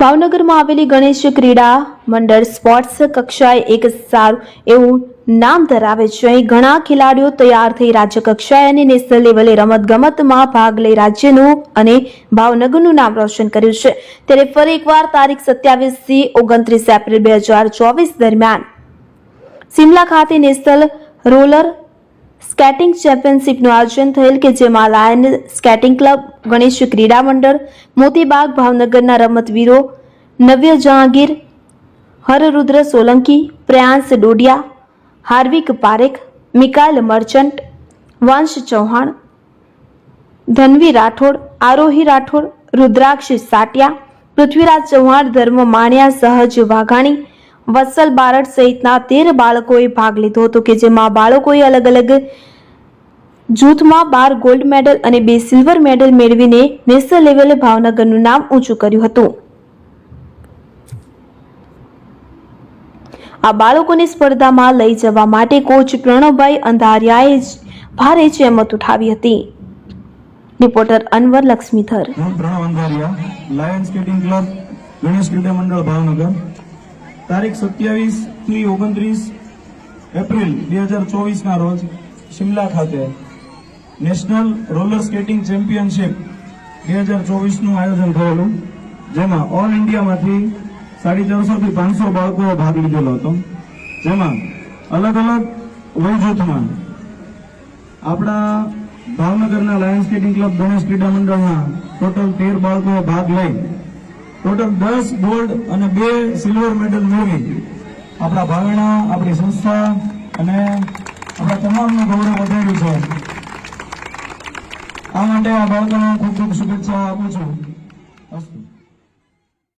ભાવનગરમાં આવેલી ગણેશ ક્રીડા મંડળ સ્પોર્ટ્સ કક્ષાએ એક સારું એવું નામ ધરાવે છે. અહીં ઘણા ખેલાડીઓ તૈયાર થઈ રાજ્ય કક્ષાએ અને નેશનલ લેવલે રમતગમતમાં ભાગ લઈ રાજ્યનું અને ભાવનગરનું નામ રોશન કર્યું છે. ત્યારે ફરી એકવાર તારીખ સત્યાવીસથી ઓગણત્રીસ એપ્રિલ બે હજાર ચોવીસ દરમિયાન. સિમલા ખાતે નેશનલ રોલર સ્કેટિંગ ચેમ્પિયનશિપનું આયોજન થયેલ કે જેમાં લાયન સ્કેટિંગ ક્લબ, ગણેશ ક્રીડા મંડળ, મોતીબાગ ભાવનગરના રમતવીરો, નવ્ય જહાંગીર, હરરુદ્ર સોલંકી, પ્રયાંશ ડોડિયા હાર્વિક પારેખ, મિકાલ મર્ચન્ટ, વંશ ચૌહાણ, ધનવી રાઠોડ, આરોહી રાઠોડ, રુદ્રાક્ષ સાટિયા, પૃથ્વીરાજ ચૌહાણ, ધર્મ માણ્યા, સહજ વાઘાણી વત્સલ બારડ સહિતના તેર બાળકોએ ભાગ લીધો હતો કે જેમાં બાળકોએ અલગ અલગ જૂથમાં બાર ગોલ્ડ મેડલ અને બે સિલ્વર મેડલ મેળવીને નેશનલ લેવલે ભાવનગરનું નામ ઊંચું કર્યું હતું. આ બાળકોને સ્પર્ધામાં લઈ જવા માટે કોચ પ્રણવભાઈ અંધારિયાએ ભારે જહેમત ઉઠાવી હતી. Reporter Anwar Laxmidhar. Pranav Andhariya lions skating club Ganesh Krida Mandal, Bhavnagar. તારીખ સત્યાવીસથી ઓગણત્રીસ એપ્રિલ બે હજાર ચોવીસના રોજ શિમલા ખાતે નેશનલ રોલર સ્કેટિંગ ચેમ્પિયનશિપ બે હજાર ચોવીસનું આયોજન થયેલું, જેમાં ઓલ ઇન્ડિયામાંથી સાડી ચારસોથી પાંચસો બાળકોએ ભાગ લીધેલો હતો. જેમાં અલગ અલગ વય જૂથમાં આપણા ભાવનગરના lions skating club Ganesh Krida મંડળના ટોટલ તેર બાળકોએ ભાગ લઈ ટોટલ દસ ગોલ્ડ અને બે સિલ્વર મેડલ મેળવી. આપણા ભાવેણા, આપણી સંસ્થા અને આપણા તમામનું ગૌરવ વધાર્યું છે. આ માટે આ બાળકોને ખૂબ ખૂબ શુભેચ્છા આપું છું.